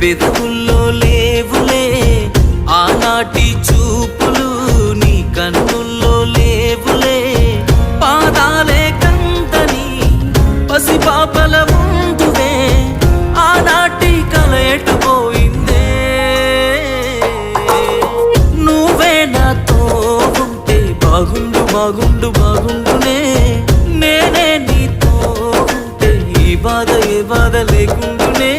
పెదవుల్లో లేవులే ఆనాటి చూపులు నీ కన్నుల్లో లేవులే. పాదాలే కందని పసిపాపల ముందువే ఆనాటి కల ఎటుపోయిందే. నువ్వే నాతో ఉంటే బాగుండు బాగుండు బాగుండునే. నేనే నీతో ఉంటే ఈ బాధ ఏ బాధ లేకుండునే.